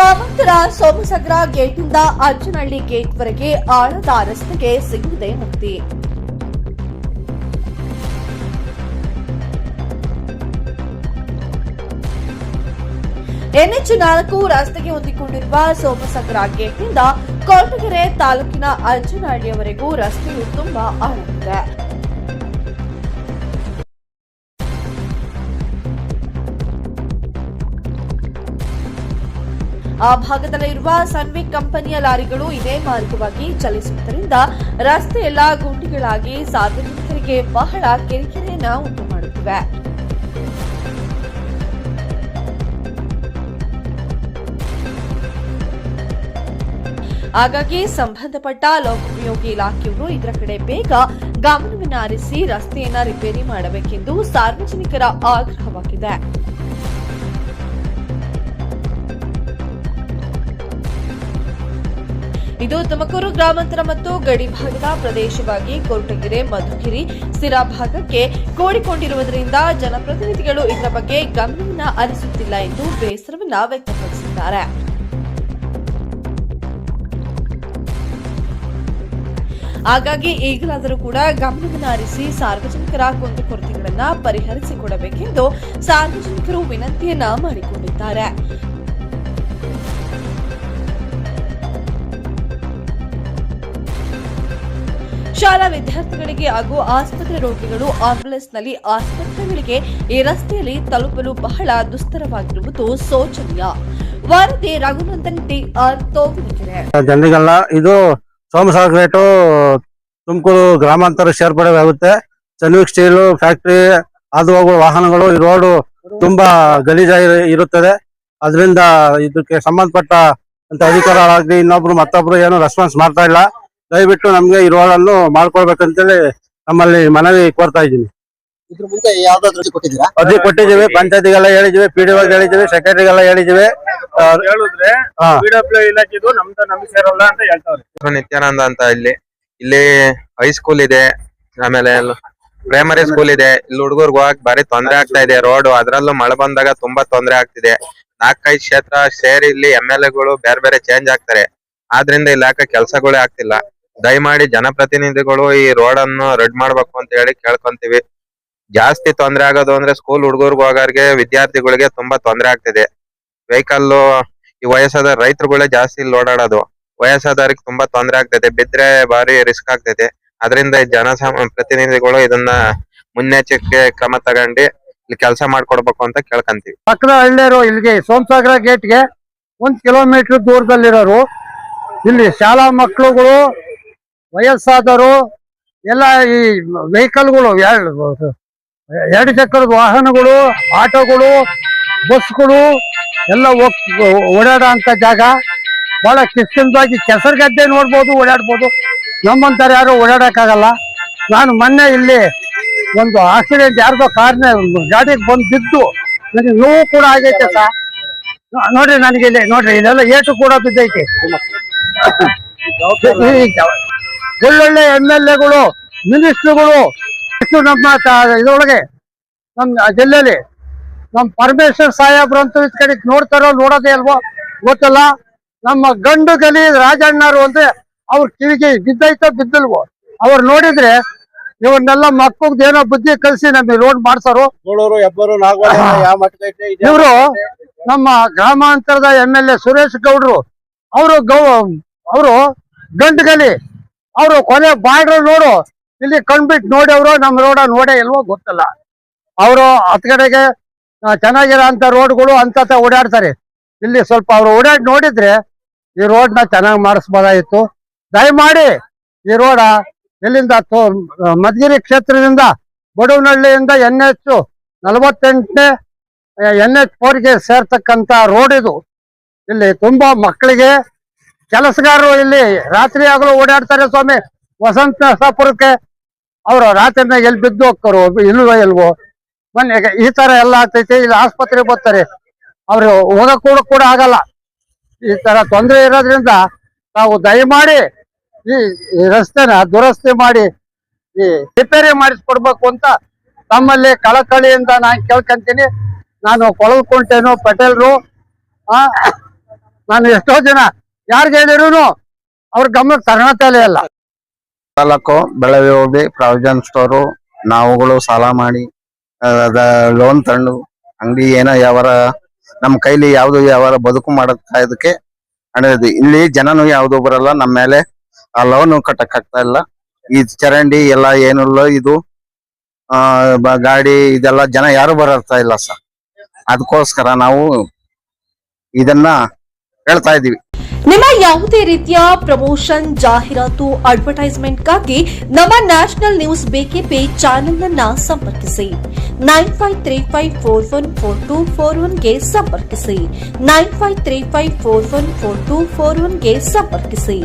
ಗ್ರಾಮಾಂತರ ಸೋಮಸಾಗರ ಗೇಟ್ನಿಂದ ಅಜ್ಜನಹಳ್ಳಿ ಗೇಟ್ವರೆಗೆ ಆಳದ ರಸ್ತೆಗೆ ಸಿಗುವುದೇ ಮುಕ್ತಿ. ಎನ್ಎಚ್ ನಾಲ್ಕು ರಸ್ತೆಗೆ ಹೊಂದಿಕೊಂಡಿರುವ ಸೋಮಸಾಗರ ಗೇಟ್ನಿಂದ ಕೊರಟಗೆರೆ ತಾಲೂಕಿನ ಅಜ್ಜನಹಳ್ಳಿಯವರೆಗೂ ರಸ್ತೆಯು ತುಂಬಾ ಆಳವಿದೆ ಆ ಭಾಗದಲ್ಲಿರುವ ಸನ್ವಿಕ್ ಕಂಪನಿಯ ಲಾರಿಗಳು ಇದೇ ಮಾರ್ಗವಾಗಿ ಚಲಿಸುವುದರಿಂದ ರಸ್ತೆಯೆಲ್ಲ ಗುಂಡಿಗಳಾಗಿ ಸಾರ್ವಜನಿಕರಿಗೆ ಬಹಳ ಕಿರಿಕಿರಿಯನ್ನ ಉಂಟು ಮಾಡುತ್ತಿವೆ. ಹಾಗಾಗಿ ಸಂಬಂಧಪಟ್ಟ ಲೋಕೋಪಯೋಗಿ ಇಲಾಖೆಯವರು ಇದರ ಕಡೆ ಬೇಗ ಗಮನವನ್ನು ಹರಿಸಿ ರಸ್ತೆಯನ್ನ ರಿಪೇರಿ ಮಾಡಬೇಕೆಂದು ಸಾರ್ವಜನಿಕರ ಆಗ್ರಹವಾಗಿದೆ. ಇದು ತುಮಕೂರು ಗ್ರಾಮಾಂತರ ಮತ್ತು ಗಡಿ ಭಾಗದ ಪ್ರದೇಶವಾಗಿ ಕೊರಟಗೆರೆ ಮಧುಗಿರಿ ಸಿರಾ ಭಾಗಕ್ಕೆ ಕೋಡಿಕೊಂಡಿರುವುದರಿಂದ ಜನಪ್ರತಿನಿಧಿಗಳು ಇದರ ಬಗ್ಗೆ ಗಮನವನ್ನ ಹರಿಸುತ್ತಿಲ್ಲ ಎಂದು ಬೇಸರವನ್ನ ವ್ಯಕ್ತಪಡಿಸಿದ್ದಾರೆ. ಹಾಗಾಗಿ ಈಗಲಾದರೂ ಕೂಡ ಗಮನವನ್ನು ಹರಿಸಿ ಸಾರ್ವಜನಿಕರ ಕುಂದುಕೊರತೆಗಳನ್ನ ಪರಿಹರಿಸಿಕೊಡಬೇಕೆಂದು ಸಾರ್ವಜನಿಕರು ವಿನಂತಿಯನ್ನ ಮಾಡಿಕೊಂಡಿದ್ದಾರೆ. ಶಾಲಾ ವಿದ್ಯಾರ್ಥಿಗಳಿಗೆ ಹಾಗೂ ಆಸ್ಪತ್ರೆ ರೋಗಿಗಳು ಆಂಬ್ಯುಲೆನ್ಸ್ನಲ್ಲಿ ಆಸ್ಪತ್ರೆಗಳಿಗೆ ಈ ರಸ್ತೆಯಲ್ಲಿ ತಲುಪಲು ಬಹಳ ದುಸ್ತರವಾಗಿರುವುದು ಶೋಚನೀಯ. ವರದಿ ರಘುನಂದನ್ ಟಿ ಆರ್ ತೋವಿನಕೆರೆ. ಜನರಿಗೆಲ್ಲ ಇದು ಸೋಮಸಾಗರ ತುಮಕೂರು ಗ್ರಾಮಾಂತರ ಸೇರ್ಪಡೆಯಾಗುತ್ತೆ ಸನ್ವಿಕ್ ಸ್ಟೀಲ್ ಫ್ಯಾಕ್ಟ್ರಿ ಅದು ಹೋಗುವ ವಾಹನಗಳು, ಈ ರೋಡು ತುಂಬಾ ಗಲೀಜ ಇರುತ್ತದೆ. ಅದರಿಂದ ಇದಕ್ಕೆ ಸಂಬಂಧಪಟ್ಟ ಅಂತ ಅಧಿಕಾರಿಗಳಾಗ್ಲಿ ಇನ್ನೊಬ್ರು ಮತ್ತೊಬ್ರು ಏನು ರೆಸ್ಪಾನ್ಸ್ ಮಾಡ್ತಾ ಇಲ್ಲ. ದಯವಿಟ್ಟು ನಮ್ಗೆ ಈ ರೋಡ್ ಅನ್ನು ಮಾಡ್ಕೊಳ್ಬೇಕಂತೇಳಿ ನಮ್ಮಲ್ಲಿ ಮನವಿ ಕೋರ್ತಾ ಇದ್ದೀನಿ. ಇದ್ರ ಮುಂಚೆ ಯಾವ್ದಾದ್ರು ಅರ್ಜಿ ಕೊಟ್ಟಿದ್ದೀರಾ? ಅರ್ಜಿ ಕೊಟ್ಟಿದ್ದೀವಿ ಪಂಚಾಯತಿಗೆಲ್ಲ ಹೇಳಿದ್ದೀವಿ ಪಿ ಡಿ ಹೇಳಿದ್ವಿ ಸೆಕ್ರೆಟರಿಗೆಲ್ಲ ಹೇಳಿದ್ದೀವಿ ಆ, ಹೇಳಿದ್ರೆ ಹಾ. ಪಿಡಬ್ಲ್ಯೂ ಇಲಾಖೆದು ನಮ್ದು ನಮ್ಗೆ ಸೇರಲ್ಲ ಅಂತ ಹೇಳ್ತಾವ್ರೆ ಹೆಸರು ನಿತ್ಯಾನಂದ ಅಂತ ಇಲ್ಲಿ. ಇಲ್ಲಿ ಹೈಸ್ಕೂಲ್ ಇದೆ ಆಮೇಲೆ ಪ್ರೈಮರಿ ಸ್ಕೂಲ್ ಇದೆ. ಇಲ್ಲಿ ಹುಡುಗರ್ಗ್ ಹೋಗಕ್ ಬಾರಿ ತೊಂದ್ರೆ ಆಗ್ತಾ ಇದೆ ರೋಡ್ ಅದ್ರಲ್ಲೂ ಮಳೆ ಬಂದಾಗ ತುಂಬಾ ತೊಂದ್ರೆ ಆಗ್ತಿದೆ. ನಾಲ್ಕೈದು ಕ್ಷೇತ್ರ ಸೇರಿ ಇಲ್ಲಿ ಎಂ ಎಲ್ ಎಗಳು ಬೇರೆ ಬೇರೆ ಚೇಂಜ್ ಆಗ್ತಾರೆ. ಆದ್ರಿಂದ ಇಲ್ಲಿ ಯಾಕೆ ಕೆಲ್ಸಗಳೇ ಆಗ್ತಿಲ್ಲ. ದಯಮಾಡಿ ಜನಪ್ರತಿನಿಧಿಗಳು ಈ ರೋಡ್ ಅನ್ನು ರೆಡ್ ಮಾಡ್ಬೇಕು ಅಂತ ಹೇಳಿ ಕೇಳ್ಕೊಂತೀವಿ. ಜಾಸ್ತಿ ತೊಂದರೆ ಆಗೋದು ಅಂದ್ರೆ ಸ್ಕೂಲ್ ಹುಡುಗರ್ಗ್ ಹೋಗೋರ್ಗೆ, ವಿದ್ಯಾರ್ಥಿಗಳಿಗೆ ತುಂಬಾ ತೊಂದರೆ ಆಗ್ತಿದೆ. ವೆಹಿಕಲ್ ಈ ವಯಸ್ಸಾದ ರೈತರುಗಳೇ ಜಾಸ್ತಿ ಇಲ್ಲಿ ಓಡಾಡೋದು ವಯಸ್ಸಾದವ್ರಿಗೆ ತುಂಬಾ ತೊಂದರೆ ಆಗ್ತೈತೆ ಬಿದ್ರೆ ಭಾರಿ ರಿಸ್ಕ್ ಆಗ್ತೈತೆ ಅದರಿಂದ ಜನ ಪ್ರತಿನಿಧಿಗಳು ಇದನ್ನ ಮುನ್ನೆಚ್ಚರಿಕೆ ಕ್ರಮ ತಗೊಂಡು ಇಲ್ಲಿ ಕೆಲಸ ಮಾಡ್ಕೊಡ್ಬೇಕು ಅಂತ ಕೇಳ್ಕಂತೀವಿ. ಪಕ್ಕದ ಹಳ್ಳಿಯರು ಇಲ್ಲಿಗೆ ಸೋಮಸಾಗರ ಗೇಟ್ಗೆ ಒಂದ್ ಕಿಲೋಮೀಟರ್ ದೂರದಲ್ಲಿರೋರು. ಇಲ್ಲಿ ಶಾಲಾ ಮಕ್ಕಳುಗಳು ವಯಸ್ಸಾದವರು ಎಲ್ಲ ಈ ವೆಹಿಕಲ್ಗಳು ಎರಡು ಚಕ್ರದ ವಾಹನಗಳು ಆಟೋಗಳು ಬಸ್ಗಳು ಎಲ್ಲ ಹೋಗ್ ಓಡಾಡೋ ಅಂತ ಜಾಗ. ಬಹಳ ಕಿಸ್ಕಿಂದಾಗಿ ಕೆಸರು ಗದ್ದೆ ನೋಡ್ಬೋದು ಓಡಾಡ್ಬೋದು. ನಮ್ಮಂತಾರೆ ಯಾರು ಓಡಾಡೋಕ್ಕಾಗಲ್ಲ. ನಾನು ಮೊನ್ನೆ ಇಲ್ಲಿ ಒಂದು ಆಕ್ಸಿಡೆಂಟ್ ಯಾರ್ದೋ ಕಾರ್ನ ಗಾಡಿಗೆ ಬಂದು ಬಿದ್ದು ನನಗೆ ನೋವು ಕೂಡ ಆಗೈತೆ ಸರ್ ನೋಡ್ರಿ ನನಗೆ ಇಲ್ಲಿ ನೋಡ್ರಿ ಇಲ್ಲೆಲ್ಲ ಏಟು ಕೂಡ ಬಿದ್ದೈತೆ. ಒಳ್ಳೊಳ್ಳೆ ಎಂ ಎಲ್ ಎಗಳು ಮಿನಿಸ್ಟ್ರುಗಳು ನಮ್ಮ ಇದರೊಳಗೆ ನಮ್ ನಮ್ಮ ಜಿಲ್ಲೆಯಲ್ಲಿ ನಮ್ಮ ಪರಮೇಶ್ವರ್ ಸಾಹೇಬ್ರು ಅಂತ ಇದ್ ಕಡೆ ನೋಡ್ತಾರೋ ನೋಡೋದೇ ಅಲ್ವೋ? ಗೊತ್ತಲ್ಲ? ನಮ್ಮ ಗಂಡು ಗಲಿ ರಾಜಣ್ಣರು ಅಂದ್ರೆ ಅವ್ರ ಕಿವಿಗೆ ಬಿದ್ದೈತೋ ಬಿದ್ದಲ್ವೋ? ಅವ್ರು ನೋಡಿದ್ರೆ ಇವನ್ನೆಲ್ಲ ಮಕ್ಕಳಿಗೆ ಏನೋ ಬುದ್ಧಿ ಕಲಿಸಿ ನಮಗೆ ರೋಡ್ ಮಟ್ಟಕ್ಕೆ ಇವರು ನಮ್ಮ ಗ್ರಾಮಾಂತರದ ಎಂ ಎಲ್ ಎ ಸುರೇಶ್ ಗೌಡ್ರು ಅವರು ಗೌ ಅವರು ಗಂಟಗಲಿ ಅವರು ಕೊನೆ ಬಾರ್ಡರ್ ನೋಡು. ಇಲ್ಲಿ ಕಣ್ಬಿಟ್ಟು ನೋಡಿ ಅವರು ನಮ್ಮ ರೋಡ ನೋಡೇ ಇಲ್ವೋ ಗೊತ್ತಲ್ಲ. ಅವರು ಹತ್ ಕಡೆಗೆ ಆ, ಚೆನ್ನಾಗಿರೋ ಅಂತ ರೋಡ್ಗಳು ಅಂತ ಓಡಾಡ್ತಾರೆ. ಇಲ್ಲಿ ಸ್ವಲ್ಪ ಅವ್ರು ಓಡಾಡಿ ನೋಡಿದ್ರೆ ಈ ರೋಡ್ನ ಚೆನ್ನಾಗಿ ಮಾಡಿಸ್ಬೋದಾಗಿತ್ತು. ದಯಮಾಡಿ ಈ ರೋಡ ಇಲ್ಲಿಂದ ಮಧುಗಿರಿ ಕ್ಷೇತ್ರದಿಂದ ಬಡವನಹಳ್ಳಿಯಿಂದ ಎನ್ ಎಚ್ ನಲವತ್ತೆಂಟನೇ ಎನ್ ಎಚ್ ಫೋರ್ಗೆ ಸೇರ್ತಕ್ಕಂತ ರೋಡ್ ಇದು. ಇಲ್ಲಿ ತುಂಬಾ ಮಕ್ಕಳಿಗೆ ಕೆಲಸಗಾರರು ಇಲ್ಲಿ ರಾತ್ರಿ ಆಗಲು ಓಡಾಡ್ತಾರೆ ಸ್ವಾಮಿ. ವಸಂತ ನರಸಾಪುರಕ್ಕೆ ಅವರು ರಾತ್ರಿನಾಗ ಎಲ್ಲಿ ಬಿದ್ದು ಹೋಗ್ತಾರೋ, ಇಲ್ವೋ ಇಲ್ವೋ ಮೊನ್ನೆ ಈ ತರ ಎಲ್ಲ ಆಗ್ತೈತಿ, ಇಲ್ಲಿ ಆಸ್ಪತ್ರೆಗೆ ಬರ್ತಾರೆ. ಅವ್ರು ಹೋಗಕ್ ಕೂಡ ಕೂಡ ಆಗಲ್ಲ. ಈ ತರ ತೊಂದರೆ ಇರೋದ್ರಿಂದ ನಾವು ದಯಮಾಡಿ ಈ ರಸ್ತೆನ ದುರಸ್ತಿ ಮಾಡಿ, ಈ ರಿಪೇರಿ ಮಾಡಿಸ್ಕೊಡ್ಬೇಕು ಅಂತ ತಮ್ಮಲ್ಲಿ ಕಳಕಳಿಯಿಂದ ನಾನು ಕೇಳ್ಕೊಂತೀನಿ. ನಾನು ಕೊಳಲ್ಕೊಂಟೇನು ಪಟೇಲ್ರು ನಾನು ಎಷ್ಟೋ ಜನ ಯಾರಿಗೆ ಹೇಳಿದ್ರು ಅವ್ರ ಗಮನ ತಗೊಳತಲೇ ಇಲ್ಲ ತಾಲೂಕು ಬೆಳವಿ ಹೋಗಿ ಪ್ರಾವಿಜನ್ ಸ್ಟೋರು, ನಾವುಗಳು ಸಾಲ ಮಾಡಿ ಲೋನ್ ತಂದು, ಅಂಗಡಿ ಏನೋ ಯಾವಾರ, ನಮ್ಮ ಕೈಲಿ ಯಾವ್ದು ಯಾವಾರ ಬದುಕು ಮಾಡಕ್ ಇದಕ್ಕೆ ನಡೆದಿದೆ. ಇಲ್ಲಿ ಜನನು ಯಾವ್ದು ಬರಲ್ಲ, ನಮ್ಮ ಮೇಲೆ ಆ ಲೋನ್ ಕಟ್ಟಕ್ ಆಗ್ತಾ ಇಲ್ಲ. ಈ ಚರಂಡಿ ಎಲ್ಲ ಏನಿಲ್ಲ ಇದು, ಆ ಗಾಡಿ ಇದೆಲ್ಲ ಜನ ಯಾರು ಬರರ್ತಾ ಇಲ್ಲ ಸರ್. ಅದಕ್ಕೋಸ್ಕರ ನಾವು ಇದನ್ನ ಹೇಳ್ತಾ ಇದೀವಿ ನಿಮ್ಮ ಯಾವುದೇ ರೀತಿಯ ಪ್ರಮೋಷನ್ ಜಾಹೀರಾತು ಅಡ್ವರ್ಟೈಸ್ಮೆಂಟ್ಗಾಗಿ ನಮ್ಮ ನ್ಯಾಷನಲ್ ನ್ಯೂಸ್ ಬೇಕೆ ಚಾನೆಲ್ ಅನ್ನ ಸಂಪರ್ಕಿಸಿ. Nine five three five four one four two four ಒನ್ಗೆ ಸಂಪರ್ಕಿಸಿ. Nine five three five four one four two four ಒನ್ಗೆ ಸಂಪರ್ಕಿಸಿ.